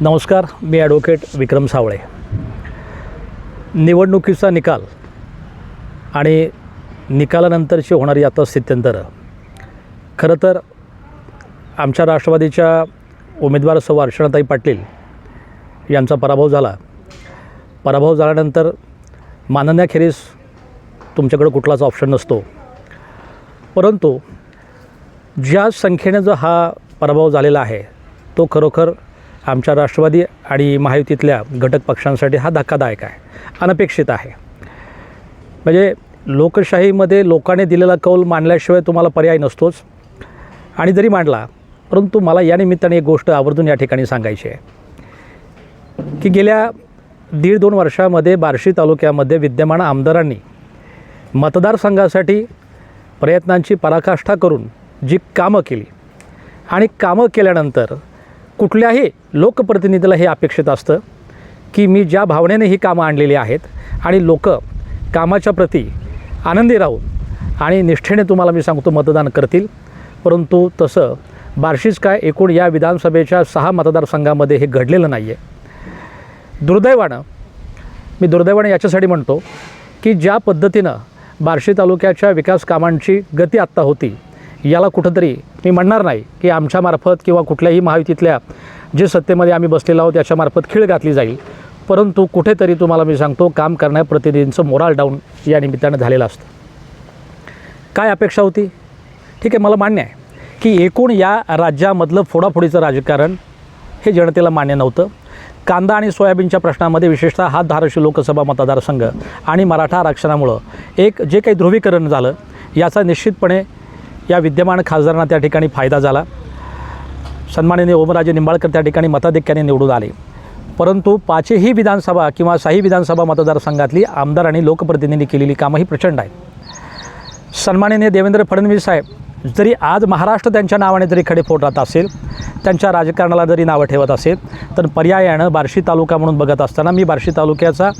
नमस्कार मी ॲडव्होकेट विक्रम सावळे. निवडणुकीचा निकाल आणि निकालानंतरची होणारी आता स्थित्यंतरं. खरं तर आमच्या राष्ट्रवादीच्या उमेदवार सौ अर्चनाताई पाटील यांचा पराभव झाला. पराभव झाल्यानंतर मानण्याखेरीज तुमच्याकडे कुठलाच ऑप्शन नसतो. परंतु ज्या संख्येने जो हा पराभव झालेला आहे तो खरोखर आमच्या राष्ट्रवादी आणि महायुतीतल्या घटक पक्षांसाठी हा धक्कादायक आहे अनपेक्षित आहे. म्हणजे लोकशाहीमध्ये लोकांनी दिलेला कौल मांडल्याशिवाय तुम्हाला पर्याय नसतोच आणि जरी मांडला परंतु मला या निमित्ताने एक गोष्ट आवर्जून या ठिकाणी सांगायची आहे की गेल्या दीड दोन वर्षामध्ये बार्शी तालुक्यामध्ये विद्यमान आमदारांनी मतदारसंघासाठी प्रयत्नांची पराकाष्ठा करून जी कामं केली आणि कामं केल्यानंतर कुठल्याही लोकप्रतिनिधीला हे अपेक्षित असतं की मी ज्या भावनेने ही कामं आणलेली आहेत आणि लोक कामाच्या प्रती आनंदी राहून आणि निष्ठेने तुम्हाला मी सांगतो मतदान करतील. परंतु तसं बार्शीच काय एकूण या विधानसभेच्या सहा मतदारसंघामध्ये हे घडलेलं नाही आहे दुर्दैवानं मी दुर्दैवानं याच्यासाठी म्हणतो की ज्या पद्धतीनं बार्शी तालुक्याच्या विकास कामांची गती आत्ता होती याला कुठंतरी मी म्हणणार नाही की आमच्यामार्फत किंवा कुठल्याही महायुतीतल्या जे सत्तेमध्ये आम्ही बसलेलो आहोत त्याच्यामार्फत खीळ घातली जाईल. परंतु कुठेतरी तुम्हाला मी सांगतो काम करणाऱ्या प्रतिनिधींचं मोराल डाऊन या निमित्तानं झालेलं असतं. काय अपेक्षा होती? ठीक आहे मला मान्य आहे की एकूण या राज्यामधलं फोडाफोडीचं राजकारण हे जनतेला मान्य नव्हतं. कांदा आणि सोयाबीनच्या प्रश्नामध्ये विशेषतः हा धाराशिव लोकसभा मतदारसंघ आणि मराठा आरक्षणामुळं एक जे काही ध्रुवीकरण झालं याचा निश्चितपणे या विद्यमान खासदारांना त्या ठिकाणी फायदा झाला. सन्माननीय ओमराजे निंबाळकर त्या ठिकाणी मताधिक्याने निवडून आले. परंतु पाचही विधानसभा किंवा साही विधानसभा मतदारसंघातली आमदार आणि लोकप्रतिनिधी केलेली कामंही प्रचंड आहेत. सन्माननीय देवेंद्र फडणवीस साहेब जरी आज महाराष्ट्र त्यांच्या नावाने जरी खडे फोडत असेल त्यांच्या राजकारणाला जरी नावं ठेवत असेल तर पर्यायानं बार्शी तालुका म्हणून बघत असताना मी बार्शी तालुक्याचा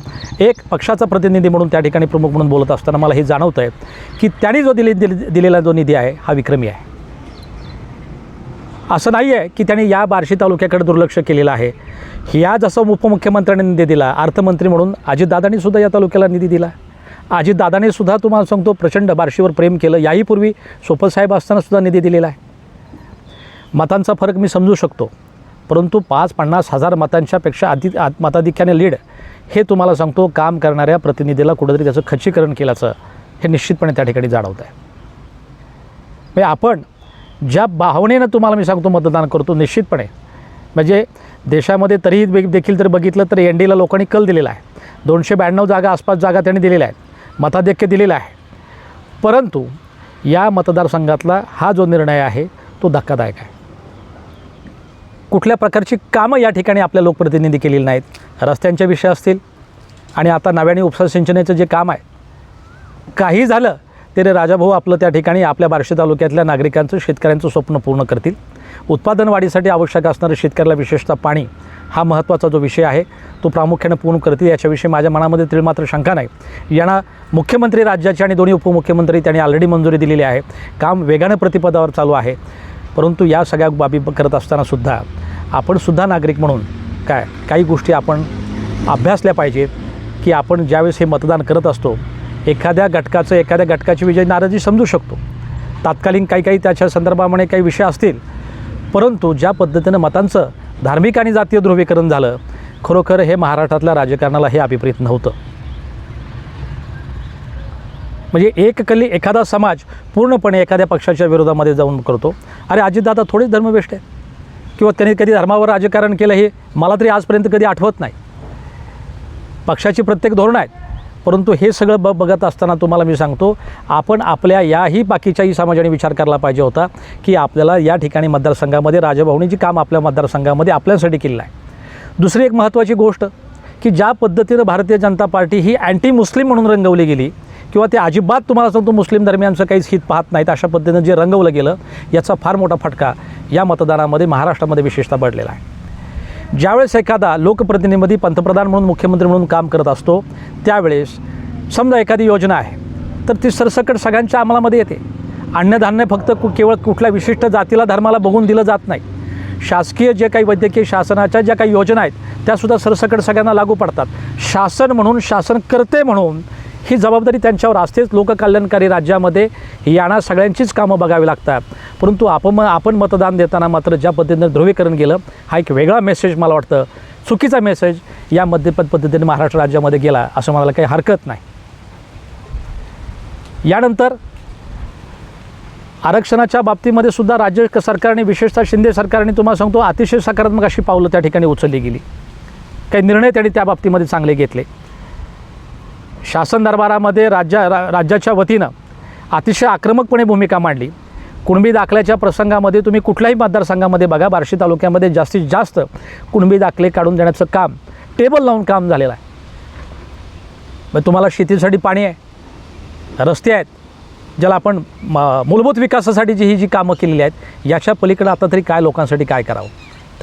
एक पक्षाचा प्रतिनिधी म्हणून त्या ठिकाणी प्रमुख म्हणून बोलत असताना मला हे जाणवतं आहे की त्यांनी जो दिले दिलेला जो निधी आहे हा विक्रमी आहे. असं नाही आहे की त्यांनी या बार्शी तालुक्याकडे दुर्लक्ष केलेलं आहे. या जसं उपमुख्यमंत्र्यांनी निधी दिला अर्थमंत्री म्हणून अजितदादांनी सुद्धा या तालुक्याला निधी दिला. अजितदादाने सुद्धा तुम्हाला सांगतो प्रचंड बार्शीवर प्रेम केलं. याही पूर्वी सोपलसाहेब असतानासुद्धा निधी दिलेला आहे. मतांचा फरक मी समजू शकतो परंतु पाच पन्नास हजार मतांच्यापेक्षा अति आ- मताधिक्याने लीड हे तुम्हाला सांगतो काम करणाऱ्या प्रतिनिधीला कुठंतरी त्याचं खच्चीकरण केल्याचं हे निश्चितपणे त्या ठिकाणी जाणवतं आहे म्हणजे आपण ज्या भावनेनं तुम्हाला मी सांगतो मतदान करतो निश्चितपणे. म्हणजे देशामध्ये तरीही देखील जर बघितलं तर एन डीला लोकांनी कल दिलेला आहे. दोनशे ब्याण्णव जागा आसपास जागा त्यांनी दिलेल्या आहेत. मताधिक्य दिलेलं आहे. परंतु या मतदारसंघातला हा जो निर्णय आहे तो धक्कादायक आहे. कुठल्या प्रकारची कामं या ठिकाणी आपल्या लोकप्रतिनिधी केलेली नाहीत. रस्त्यांचे विषय असतील आणि आता नव्याने उपसा सिंचनाचं जे काम आहे काही झालं तरी राजाभाऊ आपलं त्या ठिकाणी आपल्या बार्शी तालुक्यातल्या नागरिकांचं शेतकऱ्यांचं स्वप्न पूर्ण करतील. उत्पादन वाढीसाठी आवश्यक असणारं शेतकऱ्याला विशेषतः पाणी हा महत्त्वाचा जो विषय आहे तो प्रामुख्याने पूर्ण करतील. याच्याविषयी माझ्या मनामध्ये तरी मात्र शंका नाही. यांना मुख्यमंत्री राज्याचे आणि दोन्ही उपमुख्यमंत्री त्यांनी ऑलरेडी मंजुरी दिलेली आहे. काम वेगानं प्रतिपदावर चालू आहे. परंतु या सगळ्या बाबी करत असतानासुद्धा आपणसुद्धा नागरिक म्हणून काय काही गोष्टी आपण अभ्यासल्या पाहिजेत की आपण ज्यावेळेस हे मतदान करत असतो एखाद्या घटकाचं एखाद्या घटकाची विजय नाराजी समजू शकतो. तात्कालीन काही काही त्याच्या संदर्भामध्ये काही विषय असतील. परंतु ज्या पद्धतीनं मतांचं धार्मिक आणि जातीय ध्रुवीकरण झालं. खरोखर हे महाराष्ट्रातल्या राजकारणाला हे अभिप्रेत नव्हतं. म्हणजे एक कली एखादा समाज पूर्णपणे एखाद्या पक्षाच्या विरोधामध्ये जाऊन करतो. अरे अजितदादा थोडेच धर्मवेष्ट आहे किंवा त्यांनी कधी धर्मावर राजकारण केलं हे मला तरी आजपर्यंत कधी आठवत नाही. पक्षाची प्रत्येक धोरणं आहेत. परंतु हे सगळं ब बघत असताना तुम्हाला मी सांगतो आपण आपल्या याही बाकीच्याही समाजाने विचार करायला पाहिजे होता की आपल्याला या ठिकाणी मतदारसंघामध्ये राजभवनीची काम आपल्या मतदारसंघामध्ये आपल्यासाठी केलं आहे. दुसरी एक महत्त्वाची गोष्ट की ज्या पद्धतीनं भारतीय जनता पार्टी ही अँटी मुस्लिम म्हणून रंगवली गेली किंवा ते अजिबात तुम्हाला सांगतो मुस्लिम धर्मियांचं काहीच हित पाहत नाहीत अशा पद्धतीनं जे रंगवलं गेलं याचा फार मोठा फटका या मतदानामध्ये महाराष्ट्रामध्ये विशेषतः पडलेला आहे. ज्यावेळेस एखादा लोकप्रतिनिधी पंतप्रधान म्हणून मुख्यमंत्री म्हणून काम करत असतो त्यावेळेस समजा एखादी योजना आहे तर ती सरसकट सगळ्यांच्या अंमलामध्ये येते. अन्नधान्य फक्त कु केवळ कुठल्या विशिष्ट जातीला धर्माला बघून दिलं जात नाही. शासकीय जे काही वैद्यकीय शासनाच्या ज्या काही योजना आहेत त्यासुद्धा सरसकट सगळ्यांना लागू पडतात. शासन म्हणून शासन करते म्हणून ही जबाबदारी त्यांच्यावर असतेच. लोककल्याणकारी राज्यामध्ये यांना सगळ्यांचीच कामं बघावी लागतात. परंतु आपण आपण मतदान देताना मात्र ज्या पद्धतीनं ध्रुवीकरण केलं हा एक वेगळा मेसेज मला वाटतं. चुकीचा मेसेज या मध्यपद पद्धतीने महाराष्ट्र राज्यामध्ये गेला असं मला काही हरकत नाही. यानंतर आरक्षणाच्या बाबतीमध्ये सुद्धा राज्य सरकारने विशेषतः शिंदे सरकारने तुम्हाला सांगतो अतिशय सकारात्मक अशी पावलं त्या ठिकाणी उचलली गेली. काही निर्णय त्यांनी त्या बाबतीमध्ये चांगले घेतले. शासन दरबारामध्ये राज्या रा राज्याच्या वतीनं अतिशय आक्रमकपणे भूमिका मांडली. कुणबी दाखल्याच्या प्रसंगामध्ये तुम्ही कुठल्याही मतदारसंघामध्ये बघा बार्शी तालुक्यामध्ये जास्तीत जास्त कुणबी दाखले काढून देण्याचं काम टेबल लावून काम झालेलं आहे. मग तुम्हाला शेतीसाठी पाणी आहे रस्ते आहेत ज्याला आपण म मूलभूत विकासासाठी जी ही जी कामं केलेली आहेत याच्या पलीकडे आता तरी काय लोकांसाठी काय करावं?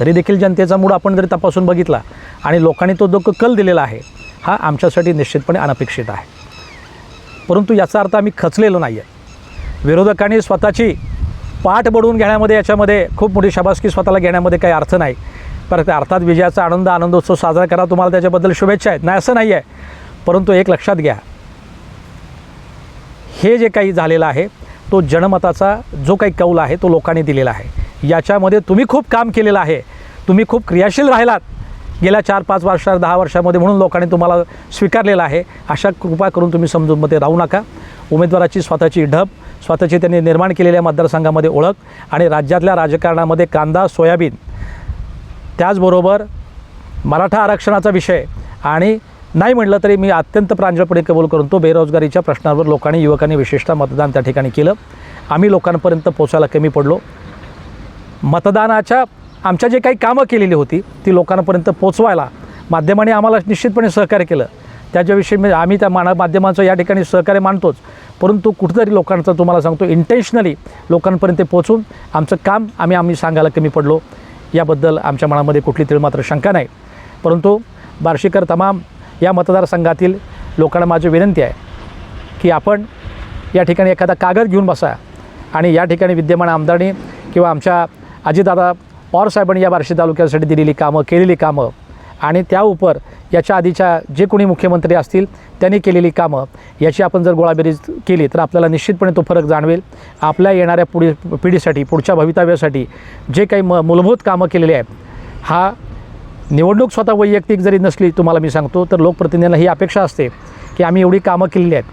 तरी देखील जनतेचा मूड आपण जरी तपासून बघितला आणि लोकांनी तो जो कल दिलेला आहे हा आमच्यासाठी निश्चितपणे अनपेक्षित आहे. परंतु याचा अर्थ आम्ही खचलेलो नाही आहे विरोधकांनी स्वतःची पाठ बडवून घेण्यामध्ये याच्यामध्ये खूप मोठी शाबासकी स्वतःला घेण्यामध्ये काही अर्थ नाही. परत अर्थात विजयाचा आनंद आनंदोत्सव साजरा करा. तुम्हाला त्याच्याबद्दल शुभेच्छा आहेत. नाही असं नाही आहे. परंतु एक लक्षात घ्या. हे जे काही झालेलं आहे तो जनमताचा जो काही कौल आहे तो लोकांनी दिलेला आहे. याच्यामध्ये तुम्ही खूप काम केलेलं आहे. तुम्ही खूप क्रियाशील राहिलात. गेल्या चार पाच वर्षात दहा वर्षामध्ये म्हणून लोकांनी तुम्हाला स्वीकारलेलं आहे. अशा कृपा करून तुम्ही समजूनमध्ये राहू नका. उमेदवाराची स्वतःची ढब स्वतःची त्यांनी निर्माण केलेल्या मतदारसंघामध्ये ओळख आणि राज्यातल्या राजकारणामध्ये कांदा सोयाबीन. त्याचबरोबर मराठा आरक्षणाचा विषय आणि नाही म्हटलं तरी मी अत्यंत प्रांजळपणे कबूल करून तो बेरोजगारीच्या प्रश्नावर लोकांनी युवकांनी विशेषतः मतदान त्या ठिकाणी केलं. आम्ही लोकांपर्यंत पोचायला कमी पडलो. मतदानाच्या आमच्या जे काही कामं केलेली होती ती लोकांपर्यंत पोचवायला माध्यमांनी आम्हाला निश्चितपणे सहकार्य केलं. त्याच्याविषयी मी आम्ही त्या माना माध्यमांचं या ठिकाणी सहकार्य मानतोच. परंतु कुठेतरी लोकांचं तुम्हाला सांगतो इंटेन्शनली लोकांपर्यंत पोचून आमचं काम आम्ही आम्ही सांगायला कमी पडलो. याबद्दल आमच्या मनामध्ये कुठली तरी मात्र शंका नाही. परंतु बार्शीकर तमाम या मतदारसंघातील लोकांना माझी विनंती आहे की आपण या ठिकाणी एखादा कागद घेऊन बसा आणि या ठिकाणी विद्यमान आमदारांनी किंवा आमच्या अजितदादा पवार साहेबांनी या बार्शी तालुक्यासाठी दिलेली कामं केलेली कामं आणि त्या उपर याच्या आधीच्या जे कोणी मुख्यमंत्री असतील त्यांनी केलेली कामं याची आपण जर गोळाबेरीज केली तर आपल्याला निश्चितपणे तो फरक जाणवेल. आपल्या येणाऱ्या पुढी पिढीसाठी पुढच्या भवितव्यासाठी जे काही म मूलभूत कामं केलेली आहेत हा निवडणूक स्वतः वैयक्तिक जरी नसली तुम्हाला मी सांगतो तर लोकप्रतिनिधींना ही अपेक्षा असते की आम्ही एवढी कामं केलेली आहेत.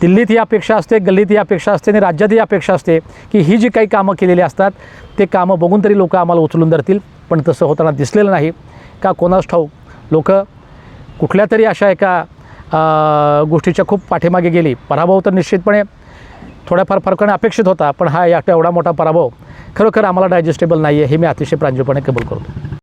दिल्लीत ही अपेक्षा असते गल्लीत ही अपेक्षा असते आणि राज्यात ही अपेक्षा असते की ही जी काही कामं केलेली असतात ते कामं बघून तरी लोक आम्हाला उचलून धरतील. पण तसं होताना दिसलेलं नाही. का कोणास ठाऊक? लोक कुठल्या तरी अशा एका गोष्टीच्या खूप पाठीमागे गेली. पराभव तर निश्चितपणे थोड्याफार फरकाने अपेक्षित होता पण हा या एवढा मोठा पराभव खरोखर आम्हाला डायजेस्टेबल नाही आहे हे मी अतिशय प्रांजळपणे कबूल करतो.